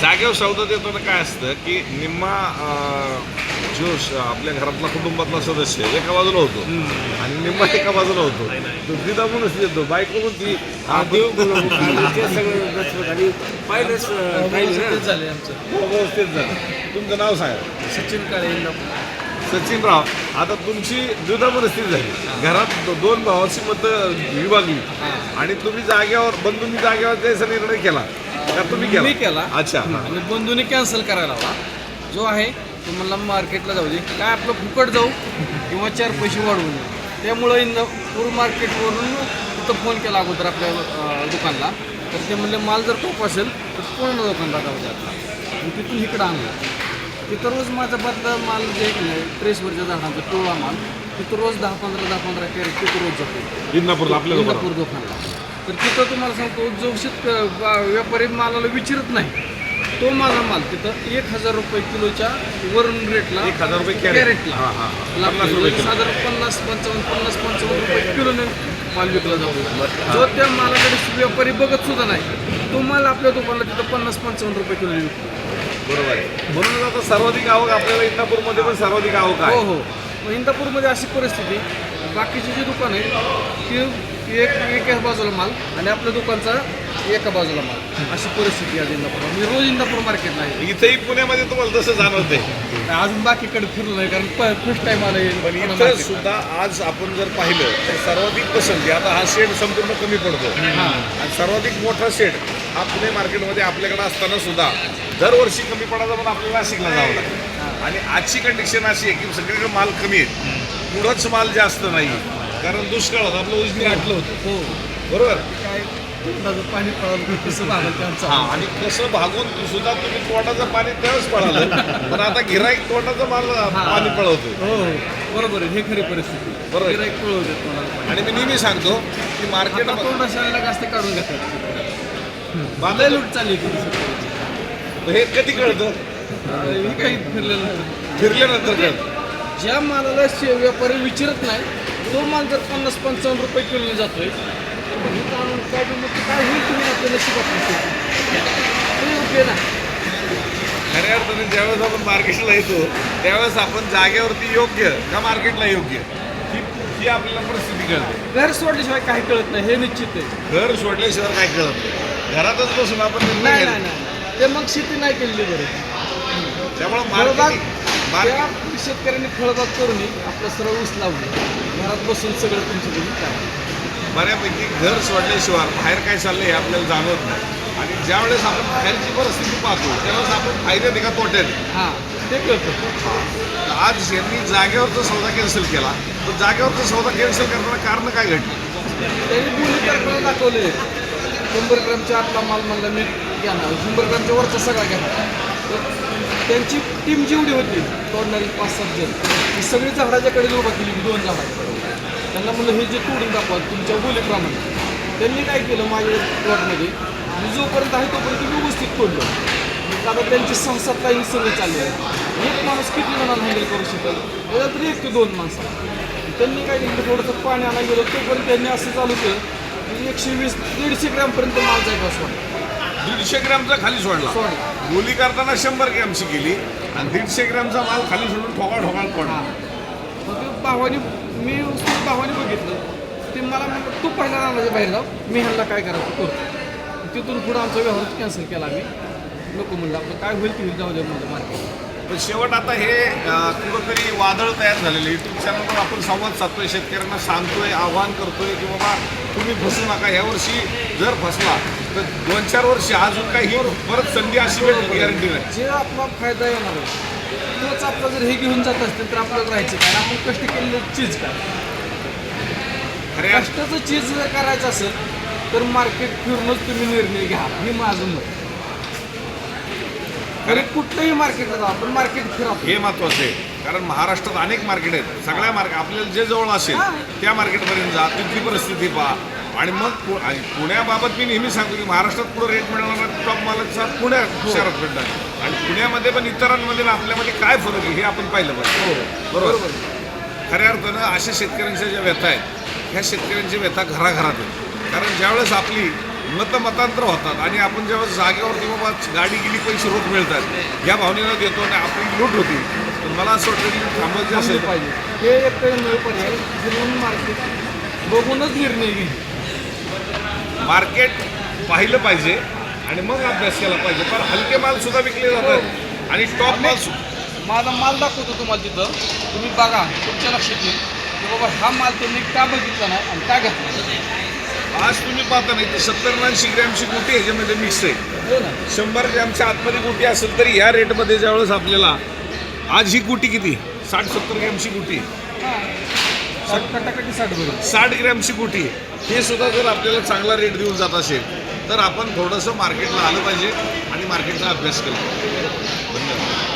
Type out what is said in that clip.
जागेवर सौदा देताना काय असतं की निम्मा जो आपल्या घरातला कुटुंबातला सदस्य एका बाजूला होतो. आणि निम्मा एका बाजूला होतो. तो दिदा म्हणूनच देतो बायको आणि ते व्यवस्थित झालं तुमचं नाव सांगा. सचिन काळे सचिन राव आता तुमची द्विधा परिस्थिती झाली. घरात दो- दोन भावाची मतं विभागली. आणि तुम्ही जागेवर बंधूंनी जागेवर द्यायचा निर्णय केला. का तुम्ही केला? मी केला. अच्छा हा. आणि बंधूने कॅन्सल करायला हवा जो आहे तो म्हणला मार्केटला जाऊ दे. काय आपलं फुकट जाऊ किंवा चार पैसे वाढवून येऊ. त्यामुळं इंदापूर मार्केटवरून तिथं फोन केला अगोदर आपल्या अं, दुकानला. तर ते म्हणले माल जर टोप असेल तर पूर्ण दुकानला जाऊ दे आपला आणि तिथून इकडं आणलं. तिथं रोज माझा बदला माल जे आहे की नाही ट्रेसवरच्या झाडांचा टोळा माल तिथं रोज दहा पंधरा दहा पंधरा कॅरेट तिथं रोज जातो. इंदापूरला आपल्या इंदापूर दुकानला. तर तिथं तुम्हाला सांगतो जो शेत बा- व्यापारी मालाला विचारत नाही. तो माझा माल तिथं एक हजार रुपये किलोच्या वरून रेटला एक हजार रुपये कॅरेट. कॅरेटला हा हा लागतो. पन्नास रुपये किलो. साधारण पन्नास पंचावन्न पन्नास पंचावन्न रुपये किलोने माल विकला जातो. जो त्या मालाकडे व्यापारी बघत सुद्धा नाही तो माल आपल्या दुकानाला तिथं पन्नास पंचावन्न रुपये किलो विकतो. बरोबर आहे. म्हणून आता सर्वाधिक आवक आपल्याला इंदापूरमध्ये पण सर्वाधिक आवक हो आहे. हो मग इंदापूरमध्ये अशी परिस्थिती बाकीचे जे दुकान आहे ते एक एका बाजूला माल आणि आपल्या दुकानचा एका बाजूला माल. अशी परिस्थिती आहे इंदापूर मी रोज इंदापूर मार्केटला आहे. इथेही पुण्यामध्ये तुम्हाला तसं जाणवतंय. अजून बाकीकडे फिरलो नाही कारण फर्स्ट टाइम आलं पण इथं सुद्धा आज आपण जर पाहिलं तर सर्वाधिक पसंती आता हा शेड संपूर्ण कमी पडतो. आणि सर्वाधिक मोठा शेड हा पुणे मार्केटमध्ये आपल्याकडे असताना सुद्धा दरवर्षी कमी पडायचा पण आपल्याला नाशिकला जावं लागतं. आणि आजची कंडिशन अशी आहे की सगळीकडे माल कमी आहे पुढंच माल जास्त नाही कारण दुष्काळात आपलं उजनी आटलं होतं. हो. बरोबर? पाणी आणि कसं भागून सुद्धा तुम्ही तोंडाचं पाणी त्यावेळेस पळालं पण आता गिराईक तोंडाचं माल पाणी पळवतोय. हो हो. बरोबर आहे. हे खरी परिस्थिती. बरोबर. मला आणि मी नेहमी सांगतो की मार्केट आता तोंड शाळेला जास्त काढून घेतात. लय लूट चालली हे कधी कळतं? हे काही फिरलेलं नव्हतं. फिरल्यानंतर कळतं ज्या मालाला शे- व्यापारी विचारत नाही तो माल जर पन्नास पंचावन्न रुपये किलोने जातोय तर काय होईल तुम्ही आपल्या नशिबात? नसेल. ते योग्य ना खऱ्या अर्थाने ज्यावेळेस आपण मार्केटला येतो त्यावेळेस आपण जागेवरती योग्य का मार्केटला योग्य? ही ही आपल्याला परिस्थिती कळते. घर सोडल्याशिवाय काही कळत नाही हे निश्चित आहे. घर सोडल्याशिवाय काय कळत नाही. घरातच बसून आपण निर्णय नाही. नाही नाही. ते मग शेती नाही केलेली बरं. त्यामुळे फळबाग त्या शेतकऱ्यांनी फळबाग करून आपलं सरळ ऊस लावले. घरात बसून सगळं तुमचं काय बऱ्यापैकी घर सोडल्याशिवाय बाहेर काय चाललंय हे आपल्याला जाणवत नाही. आणि ज्यावेळेस आपण बाहेरची परिस्थिती पाहतो त्यावेळेस आपण फायद्यात का तोट्यात आहे. हां ते कळतं. आज यांनी जागेवरचा सौदा कॅन्सल केला तर जागेवरचा सौदा कॅन्सल करताना कारण काय घडली? त्यांनी बोली करताना दाखवले शंभर ग्रामच्या आतला माल म्हणला मी घेणार. शंभर ग्रामच्या वरचा सगळा घेणार तर त्यांची टीम जेवढी होती तोडणारी पाच सात जण. ही सगळी झाडाच्याकडे उभा केली दोन झाडाकडे त्यांना म्हणलं हे जे तोडून दाखवा तुमच्या बोलीप्रमाणे. त्यांनी काय केलं माझ्या प्लॉटमध्ये मी जोपर्यंत आहे तोपर्यंत व्यवस्थित तोडलं. कारण आता त्यांची सहा सात सगळं सगळी चालली आहे एक माणूस किती जणांना हँडल करू शकेल? त्याच्यात एक ते दोन माणसं त्यांनी काय केलं थोडंसं पाणी आणायला गेलं तोपर्यंत त्यांनी असं चालू केलं. एकशे वीस दीडशे ग्रॅमपर्यंत माल जायचा सोडा. दीडशे ग्रॅमचा खाली सोडला. सोडला. बोली करताना शंभर ग्रॅमची केली आणि दीडशे ग्रॅमचा माल खाली सोडून ठोका ठोकाळ पडला. मग ते भावानी मी भावानी बघितलं. ते मला म्हणलं तू पहिला राहण्याच्या बाहेर जाऊ मी ह्यांना काय करायचं करतो तिथून पुढं आमचा व्यवहार कॅन्सल केला आम्ही. नको म्हणलं आपलं काय होईल ते होईल जाऊ दे म्हणलं मार्केट पण शेवट आता हे कुठंतरी वादळ तयार झालेलं युट्यूब चॅनलवर आपण संवाद साधतोय शेतकऱ्यांना सांगतोय आव्हान करतोय की बाबा तुम्ही फसू नका. यावर्षी जर फसला तर दोन चार वर्ष अजून काही परत संधी अशी भेटेल गॅरंटी नाही. जे आपला फायदा येणार तोच आपला जर हे घेऊन जात असतील तर आपल्याला राहायचं काय? आपण कष्ट केलेलं चीज काय? कष्टाचं चीज जर करायचं असेल तर मार्केट फिरूनच तुम्ही निर्णय घ्या. हे माझं मत अरे कुठलंही मार्केटला जा आपण मार्केट फिरा हे महत्वाचं आहे. कारण महाराष्ट्रात अनेक मार्केट आहेत. सगळ्या मार्केट आपल्याला जे जवळ असेल हा. त्या मार्केटपर्यंत जा तिथली परिस्थिती पहा. आणि मग पु- आणि पुण्याबाबत मी नेहमी सांगतो की महाराष्ट्रात पुढे रेट मिळणार टॉप मालाचा पुण्या शहरात भेटणार आणि पुण्यामध्ये पण इतरांमध्ये आणि आपल्यामध्ये काय फरक आहे हे आपण पाहिलं पाहिजे. बरोबर? खऱ्या अर्थानं अशा शेतकऱ्यांच्या ज्या व्यथा आहेत ह्या शेतकऱ्यांची व्यथा घराघरात आहेत. कारण ज्यावेळेस आपली मतमतांतर होतात आणि आपण जेव्हा जागेवरती बाबा गाडी गेली पैसे रोख मिळतात या भावनेनं देतो आणि आपली लूट होती. तर मला असं वाटतं की थांबायचं असेल पाहिजे. हे एक पर्याय मार्केट बघूनच निर्णय घे मार्केट पाहिलं पाहिजे आणि मग अभ्यास केला पाहिजे. पण हलके माल सुद्धा विकले जातात आणि टॉप माल माझा माल दाखवतो तुम्हाला तिथं. तुम्ही बघा तुमच्या लक्षात येईल. की बाबा हा माल त्यांनी का बघितला नाही आणि का घेतला आज तुम्ही पाहता नाही तर सत्तर ऐंशी ग्रॅमची गुटी ह्याच्यामध्ये मिक्स आहे. हो ना. शंभर ग्रॅमच्या आतमध्ये गुटी असेल तरी या रेटमध्ये ज्यावेळेस आपल्याला आज ही गुटी किती? साठ सत्तर ग्रॅमची गुटी. हां. साठ ग्रॅमची गुटी. हे सुद्धा जर आपल्याला चांगला रेट देऊन जात असेल तर आपण थोडंसं मार्केटला आलं पाहिजे आणि मार्केटचा अभ्यास केला धन्यवाद.